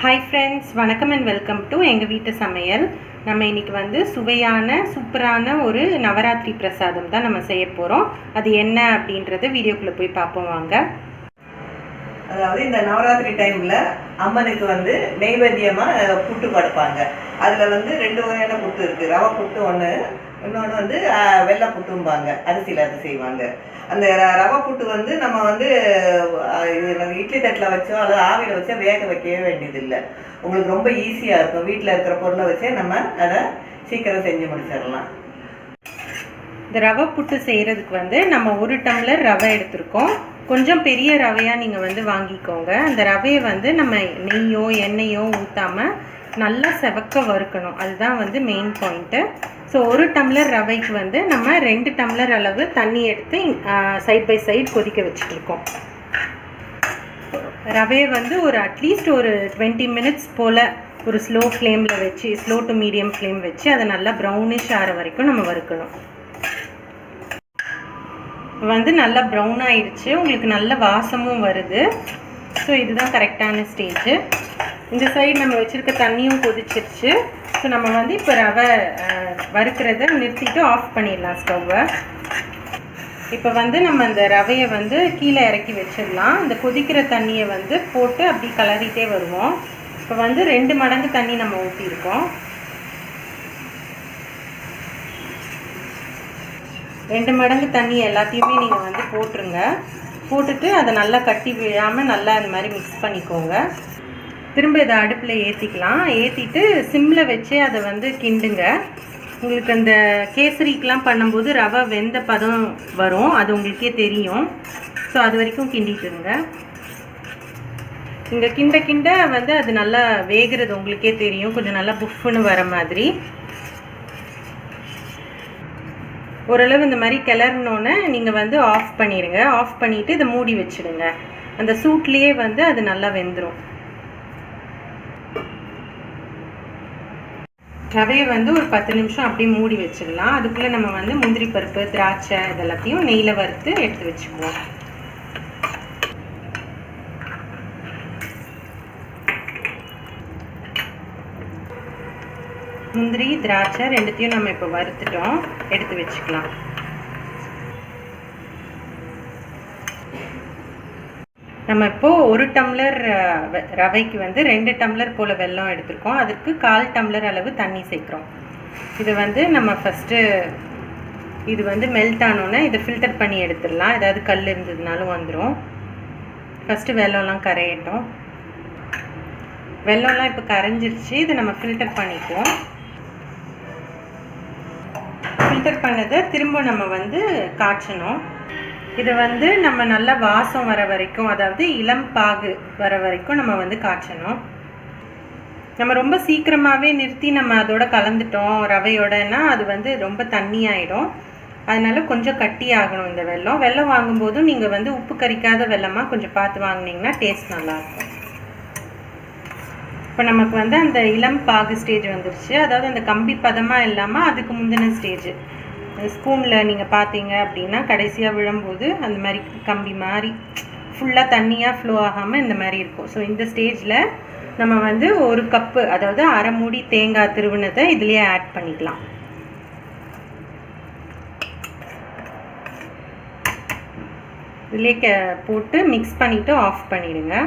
Hi friends வணக்கம் and welcome to எங்கள் வீட்டு சமையல். நம்ம இன்னைக்கு வந்து சுவையான சூப்பரான ஒரு நவராத்திரி பிரசாதம் தான் நம்ம செய்ய போகிறோம் அது என்ன அப்படின்றத வீடியோக்குள்ளே போய் பார்ப்போம் வாங்க. அதாவது இந்த நவராத்திரி டைமில் அம்மனுக்கு வந்து நெய்வேத்தியமாக புட்டு படைப்பாங்க அதில் வந்து ரெண்டு வகையான புட்டு இருக்குது ரவை புட்டு ஒன்று இன்னொன்று வந்து வெள்ளை புட்டும்பாங்க. அரிசியில் அது செய்வாங்க. அந்த ரவை புட்டு வந்து நம்ம வந்து இது இட்லி தட்டில் வச்சோ அல்லது ஆவியில் வச்சோ வேக வைக்கவே வேண்டியதில்லை. உங்களுக்கு ரொம்ப ஈஸியாக இருக்கும். வீட்டில் இருக்கிற பொருளை வச்சே நம்ம அதை சீக்கிரம் செஞ்சு முடிச்சிடலாம். இந்த ரவை புட்டு செய்கிறதுக்கு வந்து நம்ம ஒரு டம்ளர் ரவை எடுத்திருக்கோம். கொஞ்சம் பெரிய ரவையாக நீங்கள் வந்து வாங்கிக்கோங்க. அந்த ரவையை வந்து நம்ம நெய்யோ எண்ணெயோ ஊற்றாமல் நல்லா செவக்க வறுக்கணும். அதுதான் வந்து மெயின் பாயிண்ட்டு ஸோ ஒரு டம்ளர் ரவைக்கு வந்து நம்ம ரெண்டு டம்ளர் அளவு தண்ணி எடுத்து சைட் பை சைடு கொதிக்க வச்சுட்ருக்கோம் ரவையை வந்து ஒரு அட்லீஸ்ட் ஒரு டுவெண்ட்டி மினிட்ஸ் போல் ஒரு ஸ்லோ ஃப்ளேமில் வச்சு ஸ்லோ டு மீடியம் ஃப்ளேம் வச்சு அதை நல்லா ப்ரௌனிஷ் ஆகிற வரைக்கும் நம்ம வறுக்கணும். வந்து நல்லா ப்ரௌன் ஆயிடுச்சு. உங்களுக்கு நல்ல வாசமும் வருது. ஸோ இதுதான் கரெக்டான ஸ்டேஜு இந்த சைடு நம்ம வச்சுருக்க தண்ணியும் கொதிச்சிருச்சு. ஸோ நம்ம வந்து இப்போ ரவை வறுக்கிறத நிறுத்திட்டு ஆஃப் பண்ணிடலாம் ஸ்டவ்வை இப்போ வந்து நம்ம அந்த ரவையை வந்து கீழே இறக்கி வச்சிடலாம். இந்த கொதிக்கிற தண்ணியை வந்து போட்டு அப்படி கலரிட்டே வருவோம். இப்போ வந்து ரெண்டு மடங்கு தண்ணி நம்ம ஊற்றிருக்கோம் ரெண்டு மடங்கு தண்ணி எல்லாத்தையுமே நீங்கள் வந்து போட்டுருங்க. போட்டுட்டு அதை நல்லா கட்டி விழாமல் நல்லா இந்த மாதிரி மிக்ஸ் பண்ணிக்கோங்க. திரும்ப இதை அடுப்பில் ஏற்றிக்கலாம் ஏற்றிட்டு சிம்மில் வச்சு அதை வந்து கிண்டுங்க. உங்களுக்கு அந்த கேசரிக்கெலாம் பண்ணும்போது ரவை வெந்த பதம் வரும். அது உங்களுக்கே தெரியும். ஸோ அது வரைக்கும் கிண்டிட்டுருங்க இங்கே கிண்ட கிண்ட வந்து அது நல்லா வேகிறது உங்களுக்கே தெரியும். கொஞ்சம் நல்லா புஃப்னு வர மாதிரி. ஓரளவு இந்த மாதிரி கிளறினோன்னே நீங்கள் வந்து ஆஃப் பண்ணிடுங்க. ஆஃப் பண்ணிவிட்டு இதை மூடி வச்சிடுங்க. அந்த சூட்லேயே வந்து அது நல்லா வெந்துடும் ரவையை வந்து ஒரு பத்து நிமிஷம் அப்படியே மூடி வச்சிடலாம். அதுக்குள்ளே நம்ம வந்து முந்திரி பருப்பு திராட்சை இதெல்லாத்தையும் நெய்யில் வறுத்து எடுத்து வச்சுக்குவோம். முந்திரி திராட்சை ரெண்டுத்தையும் நம்ம இப்போ வறுத்துட்டோம். எடுத்து வச்சுக்கலாம். நம்ம இப்போது ஒரு டம்ளர் ரவைக்கு வந்து ரெண்டு டம்ளர் போல் வெல்லம் எடுத்திருக்கோம். அதுக்கு கால் டம்ளர் அளவு தண்ணி சேர்க்குறோம். இது வந்து நம்ம ஃபஸ்ட்டு இது வந்து மெல்ட் ஆனோன்னே இதை ஃபில்டர் பண்ணி எடுத்துடலாம். ஏதாவது கல் இருந்ததுனாலும் வந்துடும் ஃபஸ்ட்டு வெல்லம்லாம் கரையட்டும். வெல்லம்லாம் இப்போ கரைஞ்சிருச்சு. இதை நம்ம ஃபில்டர் பண்ணிக்குவோம். ஃபில்டர் பண்ணதை திரும்ப நம்ம வந்து காய்ச்சணும் இது வந்து நம்ம நல்ல வாசம் வர வரைக்கும் அதாவது இளம் பாகு வர வரைக்கும் நம்ம வந்து காய்ச்சணும் நம்ம ரொம்ப சீக்கிரமாகவே நிறுத்தி நம்ம அதோட கலந்துட்டோம் ரவையோடனா அது வந்து ரொம்ப தண்ணி ஆகிடும் அதனால் கொஞ்சம் கட்டி ஆகணும் இந்த வெள்ளம் வெள்ளம் வாங்கும்போதும் நீங்கள் வந்து உப்பு கரிக்காத வெள்ளமாக கொஞ்சம் பார்த்து வாங்குனீங்கன்னா டேஸ்ட் நல்லாயிருக்கும் இப்போ நமக்கு வந்து அந்த இளம் பாகு ஸ்டேஜ் வந்துருச்சு. அதாவது அந்த கம்பி பதமாக இல்லாமல் அதுக்கு முந்தின ஸ்டேஜ் ஸ்பூனில் நீங்கள் பார்த்தீங்க அப்படின்னா கடைசியாக விழும்போது அந்த மாதிரி கம்பி மாதிரி ஃபுல்லாக தண்ணியாக ஃப்ளோ ஆகாமல் இந்த மாதிரி இருக்கும். ஸோ இந்த ஸ்டேஜில் நம்ம வந்து ஒரு கப்பு அதாவது அரை மூடி தேங்காய் திருவினத்தை இதுலேயே ஆட் பண்ணிக்கலாம். இதுலேயே போட்டு மிக்ஸ் பண்ணிவிட்டு ஆஃப் பண்ணிவிடுங்க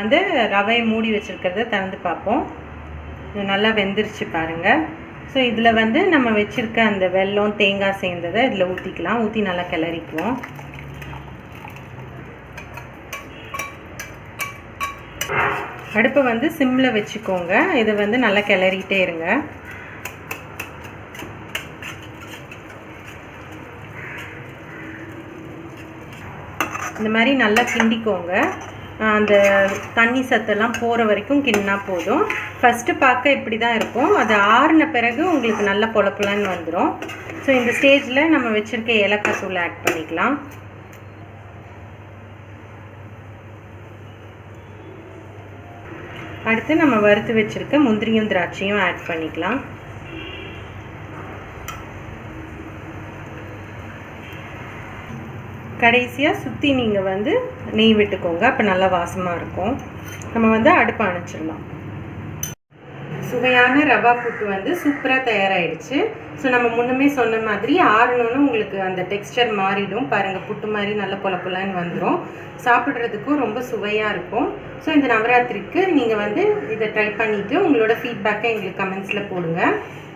வந்து ரவையை மூடி வச்சுருக்கிறத திறந்து பார்ப்போம். இது நல்லா வெந்துருச்சு பாருங்க. ஸோ இதில் வந்து நம்ம வச்சுருக்க அந்த வெல்லம் தேங்காய் சேர்ந்ததை இதில் ஊற்றிக்கலாம் ஊற்றி நல்லா கிளறிக்குவோம். அடுப்பை வந்து சிம்மில் வச்சுக்கோங்க. இதை வந்து நல்லா கிளறிட்டே இருங்க. இந்த மாதிரி நல்லா கிண்டிக்கோங்க. அந்த தண்ணி சத்தெல்லாம் போகிற வரைக்கும் கிண்டினா போதும். ஃபஸ்ட்டு பார்க்க இப்படி தான் இருக்கும். அது ஆறின பிறகு உங்களுக்கு நல்ல பொல வந்துடும் ஸோ இந்த ஸ்டேஜில் நம்ம வச்சுருக்க ஏலக்காய் தூள் ஆட் பண்ணிக்கலாம். அடுத்து நம்ம வறுத்து வச்சுருக்க முந்திரியும் திராட்சையும் ஆட் பண்ணிக்கலாம். கடைசியாக சுற்றி நீங்கள் வந்து நெய் விட்டுக்கோங்க. அப்போ நல்லா வாசமாக இருக்கும். நம்ம வந்து அடுப்பு அணைச்சிடலாம். சுவையான ரவா புட்டு வந்து சூப்பராக தயாராகிடுச்சு ஸோ நம்ம முன்னமே சொன்ன மாதிரி ஆறணும்னு உங்களுக்கு அந்த டெக்ஸ்டர் மாறிடும். பாருங்கள் புட்டு மாதிரி நல்ல பொல பொலன்னு வந்துடும் சாப்பிட்றதுக்கும் ரொம்ப சுவையாக இருக்கும். ஸோ இந்த நவராத்திரிக்கு நீங்கள் வந்து இதை ட்ரை பண்ணிவிட்டு உங்களோட ஃபீட்பேக்கை எங்களுக்கு கமெண்ட்ஸில் போடுங்க.